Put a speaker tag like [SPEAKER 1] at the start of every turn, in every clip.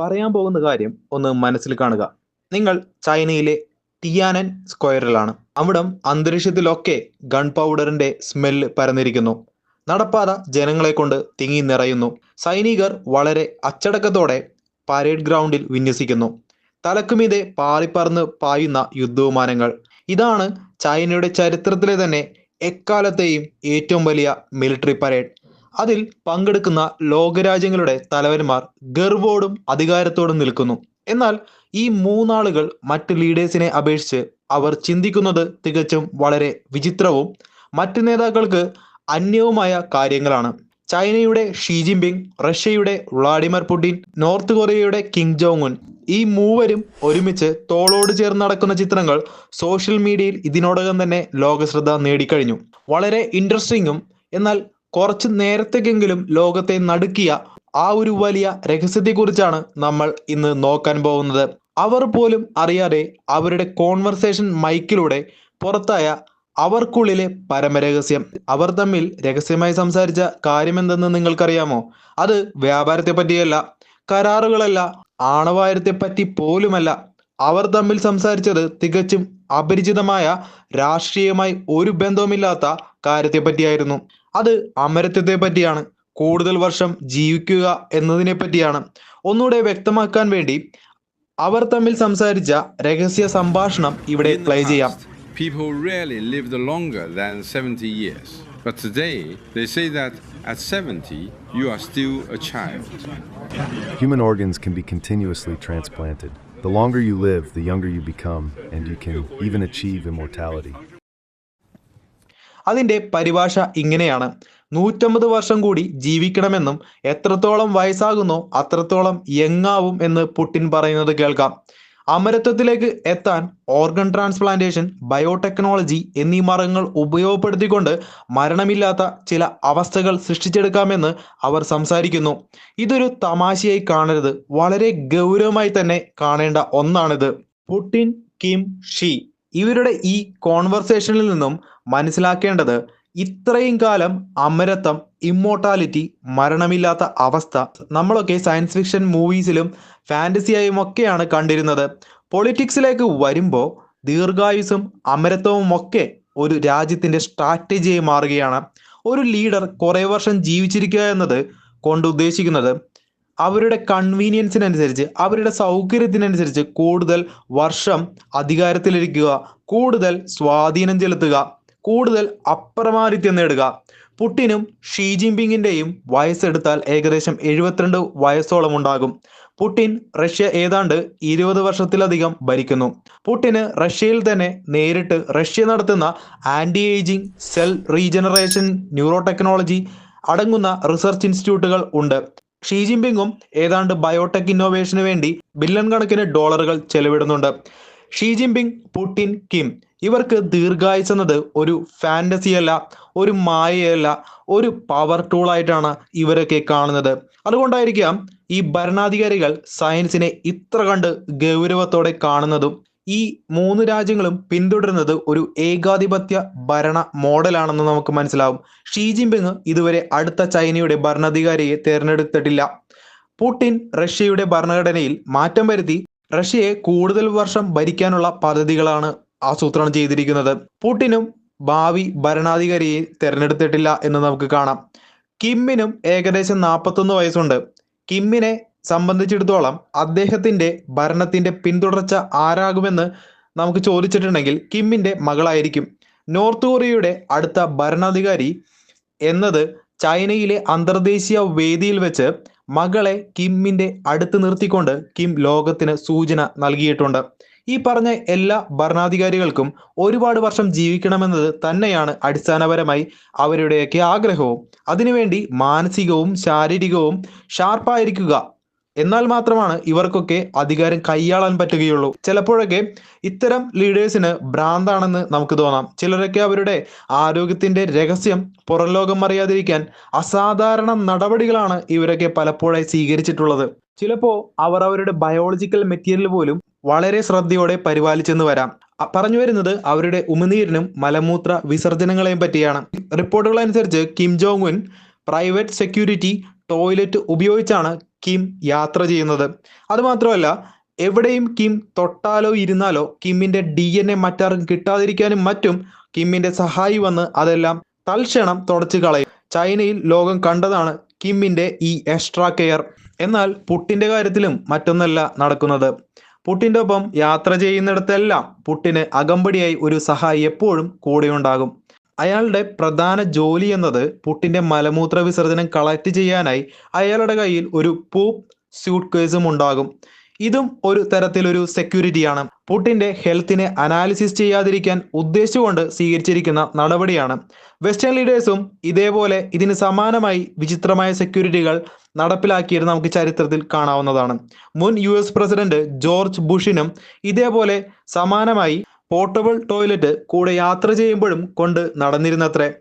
[SPEAKER 1] പറയാൻ പോകുന്ന കാര്യം ഒന്ന് മനസ്സിൽ കാണുക. നിങ്ങൾ ചൈനയിലെ ടിയാനൻ സ്ക്വയറിലാണ്. അവിടം അന്തരീക്ഷത്തിലൊക്കെ ഗൺ പൗഡറിന്റെ സ്മെല്ല് പരന്നിരിക്കുന്നു. നടപ്പാത ജനങ്ങളെ കൊണ്ട് തിങ്ങി നിറയുന്നു. സൈനികർ വളരെ അച്ചടക്കത്തോടെ പരേഡ് ഗ്രൗണ്ടിൽ വിന്യസിക്കുന്നു. തലക്കുമീതെ പാറിപ്പറന്ന് പായുന്ന യുദ്ധവിമാനങ്ങൾ. ഇതാണ് ചൈനയുടെ ചരിത്രത്തിലെ തന്നെ എക്കാലത്തെയും ഏറ്റവും വലിയ മിലിറ്ററി പരേഡ് അതിൽ പങ്കെടുക്കുന്ന ലോകരാജ്യങ്ങളുടെ തലവന്മാർ ഗർവോടും അധികാരത്തോടും നിൽക്കുന്നു. എന്നാൽ ഈ മൂന്നാളുകൾ മറ്റ് ലീഡേഴ്സിനെ അപേക്ഷിച്ച് അവർ ചിന്തിക്കുന്നത് തികച്ചും വളരെ വിചിത്രവും മറ്റ് നേതാക്കൾക്ക് അന്യവുമായ കാര്യങ്ങളാണ്. ചൈനയുടെ ഷീ ജിൻപിങ് റഷ്യയുടെ വ്ളാഡിമിർ പുടിൻ നോർത്ത് കൊറിയയുടെ കിങ് ജോങ് ഉൻ ഈ മൂവരും ഒരുമിച്ച് തോളോട് ചേർന്ന് നടക്കുന്ന ചിത്രങ്ങൾ സോഷ്യൽ മീഡിയയിൽ ഇതിനോടകം തന്നെ ലോകശ്രദ്ധ നേടിക്കഴിഞ്ഞു. വളരെ ഇൻട്രസ്റ്റിങ്ങും എന്നാൽ കുറച്ച് നേരത്തേക്കെങ്കിലും ലോകത്തെ നടുക്കിയ ആ ഒരു വലിയ രഹസ്യത്തെക്കുറിച്ചാണ് നമ്മൾ ഇന്ന് നോക്കാൻ പോകുന്നത്. അവർ പോലും അറിയാതെ അവരുടെ കോൺവെർസേഷൻ മൈക്കിലൂടെ പുറത്തായ അവർക്കുള്ളിലെ പരമരഹസ്യം. അവർ തമ്മിൽ രഹസ്യമായി സംസാരിച്ച കാര്യമെന്തെന്ന് നിങ്ങൾക്കറിയാമോ? അത് വ്യാപാരത്തെ പറ്റിയല്ല കരാറുകളല്ല ആണവായുധത്തെ പറ്റി പോലുമല്ല. അവർ തമ്മിൽ സംസാരിച്ചത് തികച്ചും അപരിചിതമായ രാഷ്ട്രീയമായി ഒരു ബന്ധവുമില്ലാത്ത കാര്യത്തെ പറ്റിയായിരുന്നു. അത് അമരത്വത്തെ പറ്റിയാണ് കൂടുതൽ വർഷം ജീവിക്കുക എന്നതിനെ പറ്റിയാണ് ഒന്നുകൂടെ വ്യക്തമാക്കാൻ വേണ്ടി അവർ തമ്മിൽ സംസാരിച്ച രഹസ്യ സംഭാഷണം ഇവിടെ പ്ലേ ചെയ്യാം
[SPEAKER 2] people rarely lived longer than 70 years. But today, they say that at 70, you are still a child.
[SPEAKER 3] Human organs can be continuously transplanted. The longer you live, the younger you become, and you can even achieve immortality.
[SPEAKER 1] അതിന്റെ പരിഭാഷ ഇങ്ങനെയാണ്. നൂറ്റമ്പത് വർഷം കൂടി ജീവിക്കണമെന്നും എത്രത്തോളം വയസ്സാകുന്നോ അത്രത്തോളം യങ്ങാവും എന്ന് Putin പറയുന്നത് കേൾക്കാം. അമരത്വത്തിലേക്ക് എത്താൻ ഓർഗൻ ട്രാൻസ്പ്ലാന്റേഷൻ ബയോടെക്നോളജി എന്നീ മാർഗങ്ങൾ ഉപയോഗപ്പെടുത്തിക്കൊണ്ട് മരണമില്ലാത്ത ചില അവസ്ഥകൾ സൃഷ്ടിച്ചെടുക്കാമെന്ന് അവർ സംസാരിക്കുന്നു. ഇതൊരു തമാശയായി കാണരുത്. വളരെ ഗൗരവമായി തന്നെ കാണേണ്ട ഒന്നാണിത്. Putin Kim Xi. ഇവരുടെ ഈ കോൺവെർസേഷനിൽ നിന്നും മനസ്സിലാക്കേണ്ടത് ഇത്രയും കാലം അമരത്വം ഇമ്മോർട്ടാലിറ്റി മരണമില്ലാത്ത അവസ്ഥ നമ്മളൊക്കെ സയൻസ് ഫിക്ഷൻ മൂവീസിലും ഫാന്റസിയായും ഒക്കെയാണ് കണ്ടിരുന്നത്. പൊളിറ്റിക്സിലേക്ക് വരുമ്പോൾ ദീർഘായുസും അമരത്വവും ഒക്കെ ഒരു രാജ്യത്തിന്റെ സ്ട്രാറ്റജിയായി മാറുകയാണ്. ഒരു ലീഡർ കുറേ വർഷം ജീവിച്ചിരിക്കുക എന്നത് കൊണ്ട് ഉദ്ദേശിക്കുന്നത് അവരുടെ കൺവീനിയൻസിനനുസരിച്ച് അവരുടെ സൗകര്യത്തിനനുസരിച്ച് കൂടുതൽ വർഷം അധികാരത്തിലിരിക്കുക കൂടുതൽ സ്വാധീനം ചെലുത്തുക കൂടുതൽ അപ്രമാദിത്യം നേടുക. പുട്ടിനും ഷീ ജിൻപിങ്ങിന്റെയും വയസ്സെടുത്താൽ ഏകദേശം എഴുപത്തിരണ്ട് വയസ്സോളം ഉണ്ടാകും. പുട്ടിൻ റഷ്യ ഏതാണ്ട് ഇരുപത് വർഷത്തിലധികം ഭരിക്കുന്നു. പുടിന് റഷ്യയിൽ തന്നെ നേരിട്ട് റഷ്യ നടത്തുന്ന anti ageing cell regeneration neuro technology അടങ്ങുന്ന റിസർച്ച് ഇൻസ്റ്റിറ്റ്യൂട്ടുകൾ ഉണ്ട്. ഷീ ജിൻപിങ്ങും ഏതാണ്ട് ബയോടെക് ഇന്നോവേഷന് വേണ്ടി ബില്യൺ കണക്കിന് ഡോളറുകൾ ചെലവിടുന്നുണ്ട്. ഷീ ജിൻപിങ് പുട്ടിൻ കിം ഇവർക്ക് ദീർഘായുസ് എന്നത് ഒരു ഫാന്റസിയല്ല ഒരു മായയല്ല ഒരു പവർ ടൂൾ ആയിട്ടാണ് ഇവരൊക്കെ കാണുന്നത്. അതുകൊണ്ടായിരിക്കാം ഈ ഭരണാധികാരികൾ സയൻസിനെ ഇത്ര കണ്ട് ഗൗരവത്തോടെ കാണുന്നതും ഈ മൂന്ന് രാജ്യങ്ങളും പിന്തുടരുന്നത് ഒരു ഏകാധിപത്യ ഭരണ മോഡലാണെന്ന് നമുക്ക് മനസ്സിലാവും. ഷീ ജിൻപിങ് ഇതുവരെ അടുത്ത ചൈനയുടെ ഭരണാധികാരിയെ തിരഞ്ഞെടുത്തിട്ടില്ല. പുടിൻ റഷ്യയുടെ ഭരണഘടനയിൽ മാറ്റം വരുത്തി റഷ്യയെ കൂടുതൽ വർഷം ഭരിക്കാനുള്ള പദ്ധതികളാണ് ആസൂത്രണം ചെയ്തിരിക്കുന്നത്. പുടിനും ഭാവി ഭരണാധികാരിയെ തിരഞ്ഞെടുത്തിട്ടില്ല എന്ന് നമുക്ക് കാണാം. കിമ്മിനും ഏകദേശം നാൽപ്പത്തൊന്ന് വയസ്സുണ്ട്. കിമ്മിനെ സംബന്ധിച്ചിടത്തോളം അദ്ദേഹത്തിന്റെ ഭരണത്തിന്റെ പിന്തുടർച്ച ആരാകുമെന്ന് നമുക്ക് ചോദിച്ചിട്ടുണ്ടെങ്കിൽ കിമ്മിന്റെ മകളായിരിക്കും. നോർത്ത് കൊറിയയുടെ അടുത്ത ഭരണാധികാരി എന്നത് ചൈനയിലെ അന്തർദേശീയ വേദിയിൽ വെച്ച് മകളെ കിമ്മിന്റെ അടുത്ത് നിർത്തിക്കൊണ്ട് കിം ലോകത്തിന് സൂചന നൽകിയിട്ടുണ്ട്. ഈ പറഞ്ഞ എല്ലാ ഭരണാധികാരികൾക്കും ഒരുപാട് വർഷം ജീവിക്കണമെന്നത് തന്നെയാണ് അടിസ്ഥാനപരമായി അവരുടെയൊക്കെ ആഗ്രഹവും. അതിനുവേണ്ടി മാനസികവും ശാരീരികവും ഷാർപ്പായിരിക്കുക എന്നാൽ മാത്രമാണ് ഇവർക്കൊക്കെ അധികാരം കൈയാളാൻ പറ്റുകയുള്ളൂ. ചിലപ്പോഴൊക്കെ ഇത്തരം ലീഡേഴ്സിന് ഭ്രാന്താണെന്ന് നമുക്ക് തോന്നാം. ചിലരൊക്കെ അവരുടെ ആരോഗ്യത്തിന്റെ രഹസ്യം പുറം ലോകം അറിയാതിരിക്കാൻ അസാധാരണ നടപടികളാണ് ഇവരൊക്കെ പലപ്പോഴായി സ്വീകരിച്ചിട്ടുള്ളത്. ചിലപ്പോ അവർ അവരുടെ ബയോളജിക്കൽ മെറ്റീരിയൽ പോലും വളരെ ശ്രദ്ധയോടെ പരിപാലിച്ചെന്ന് വരാം. പറഞ്ഞു വരുന്നത് അവരുടെ ഉമിനീരിനും മലമൂത്ര വിസർജനങ്ങളെയും പറ്റിയാണ്. റിപ്പോർട്ടുകൾ അനുസരിച്ച് Kim Jong Un private security toilet ഉപയോഗിച്ചാണ് കിം യാത്ര ചെയ്യുന്നത്. അതുമാത്രമല്ല എവിടെയും കിം തൊട്ടാലോ ഇരുന്നാലോ കിമ്മിന്റെ ഡി എൻ എ മറ്റാർക്കും കിട്ടാതിരിക്കാനും മറ്റും കിമ്മിന്റെ സഹായി വന്ന് അതെല്ലാം തൽക്ഷണം തുടച്ചു കളയും. ചൈനയിൽ ലോകം കണ്ടതാണ് കിമ്മിന്റെ ഈ എക്സ്ട്രാ കെയർ എന്നാൽ പുട്ടിന്റെ കാര്യത്തിലും മറ്റൊന്നല്ല നടക്കുന്നത്. പുട്ടിന്റെ ഒപ്പം യാത്ര ചെയ്യുന്നിടത്തെല്ലാം പുട്ടിന് അകമ്പടിയായി ഒരു സഹായി എപ്പോഴും കൂടെയുണ്ടാകും. അയാളുടെ പ്രധാന ജോലി എന്നത് പുട്ടിന്റെ മലമൂത്ര വിസർജനം കളക്ട് ചെയ്യാനായി അയാളുടെ കയ്യിൽ ഒരു പൂപ്പ് സ്യൂട്ട് കേസും ഉണ്ടാകും. ഇതും ഒരു തരത്തിലൊരു സെക്യൂരിറ്റിയാണ് പുട്ടിന്റെ ഹെൽത്തിനെ അനാലിസിസ് ചെയ്യാതിരിക്കാൻ ഉദ്ദേശിച്ചുകൊണ്ട് സ്വീകരിച്ചിരിക്കുന്ന നടപടിയാണ്. വെസ്റ്റേൺ ലീഡേഴ്സും ഇതേപോലെ ഇതിന് സമാനമായി വിചിത്രമായ സെക്യൂരിറ്റികൾ നടപ്പിലാക്കിയത് നമുക്ക് ചരിത്രത്തിൽ കാണാവുന്നതാണ്. മുൻ യു പ്രസിഡന്റ് ജോർജ് ബുഷിനും ഇതേപോലെ സമാനമായി പോർട്ടബിൾ ടോയ്ലറ്റ് കൂടെ യാത്ര ചെയ്യുമ്പോഴും കൊണ്ട് നടന്നിരുന്നത്രേ.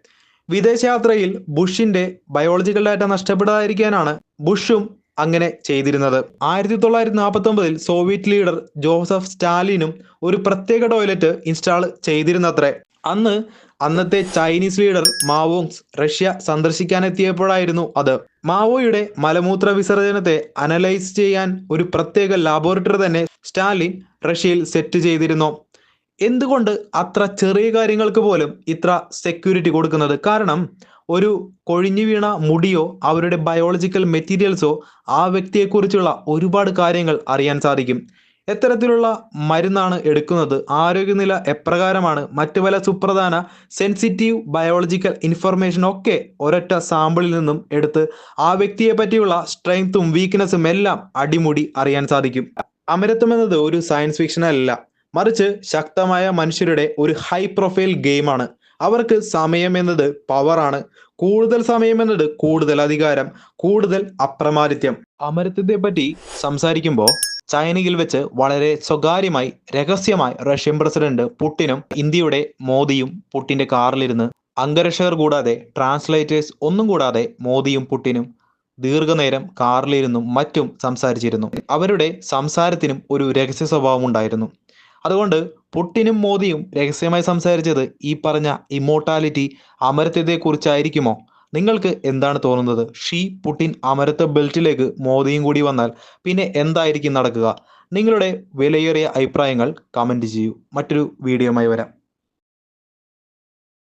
[SPEAKER 1] വിദേശയാത്രയിൽ ബുഷിന്റെ ബയോളജിക്കൽ ഡാറ്റ നഷ്ടപ്പെടാതിരിക്കാനാണ് ബുഷും അങ്ങനെ ചെയ്തിരുന്നത്. ആയിരത്തി തൊള്ളായിരത്തി നാൽപ്പത്തി ഒമ്പതിൽ സോവിയറ്റ് ലീഡർ ജോസഫ് സ്റ്റാലിനും ഒരു പ്രത്യേക ടോയ്ലറ്റ് ഇൻസ്റ്റാൾ ചെയ്തിരുന്നത്രേ. അന്ന് അന്നത്തെ ചൈനീസ് ലീഡർ മാവോങ്സ് റഷ്യ സന്ദർശിക്കാനെത്തിയപ്പോഴായിരുന്നു അത്. മാവോയുടെ മലമൂത്ര വിസർജനത്തെ അനലൈസ് ചെയ്യാൻ ഒരു പ്രത്യേക ലാബോറട്ടറി തന്നെ സ്റ്റാലിൻ റഷ്യയിൽ സെറ്റ് ചെയ്തിരുന്നു. എന്തുകൊണ്ട് അത്ര ചെറിയ കാര്യങ്ങൾക്ക് പോലും ഇത്ര സെക്യൂരിറ്റി കൊടുക്കുന്നത്? കാരണം ഒരു കൊഴിഞ്ഞു വീണ മുടിയോ അവരുടെ ബയോളജിക്കൽ മെറ്റീരിയൽസോ ആ വ്യക്തിയെക്കുറിച്ചുള്ള ഒരുപാട് കാര്യങ്ങൾ അറിയാൻ സാധിക്കും. എത്തരത്തിലുള്ള മരുന്നാണ് എടുക്കുന്നത്. ആരോഗ്യനില എപ്രകാരമാണ്? മറ്റു പല സുപ്രധാന സെൻസിറ്റീവ് ബയോളജിക്കൽ ഇൻഫർമേഷൻ ഒക്കെ ഒരൊറ്റ സാമ്പിളിൽ നിന്നും എടുത്ത് ആ വ്യക്തിയെ പറ്റിയുള്ള സ്ട്രെങ്ത്തും വീക്ക്നെസ്സും എല്ലാം അടിമുടി അറിയാൻ സാധിക്കും. അമരത്വം എന്നത് ഒരു സയൻസ് ഫിക്ഷൻ അല്ല. മറിച്ച് ശക്തമായ മനുഷ്യരുടെ ഒരു ഹൈ പ്രൊഫൈൽ ഗെയിമാണ് അവർക്ക് സമയം എന്നത് പവറാണ് കൂടുതൽ സമയം എന്നത് കൂടുതൽ അധികാരം കൂടുതൽ അപ്രമാദിത്യം. അമരത്വത്തെ പറ്റി സംസാരിക്കുമ്പോൾ ചൈനയിൽ വെച്ച് വളരെ സ്വകാര്യമായി രഹസ്യമായി റഷ്യൻ പ്രസിഡന്റ് പുട്ടിനും ഇന്ത്യയുടെ മോദിയും പുട്ടിന്റെ കാറിലിരുന്ന് അംഗരക്ഷകർ കൂടാതെ ട്രാൻസ്ലേറ്റേഴ്സ് ഒന്നും കൂടാതെ മോദിയും പുട്ടിനും ദീർഘനേരം കാറിലിരുന്നും മറ്റും സംസാരിച്ചിരുന്നു. അവരുടെ സംസാരത്തിനും ഒരു രഹസ്യ സ്വഭാവം ഉണ്ടായിരുന്നു അതുകൊണ്ട് പുട്ടിനും മോദിയും രഹസ്യമായി സംസാരിച്ചത് ഈ പറഞ്ഞ ഇമോർട്ടാലിറ്റി അമരത്വത്തെക്കുറിച്ചായിരിക്കുമോ? നിങ്ങൾക്ക് എന്താണ് തോന്നുന്നത്? ഷീ പുട്ടിൻ അമരത്വ ബെൽറ്റിലേക്ക് മോദിയും കൂടി വന്നാൽ പിന്നെ എന്തായിരിക്കും നടക്കുക? നിങ്ങളുടെ വിലയേറിയ അഭിപ്രായങ്ങൾ കമന്റ് ചെയ്യൂ. മറ്റൊരു വീഡിയോയുമായി വരാം.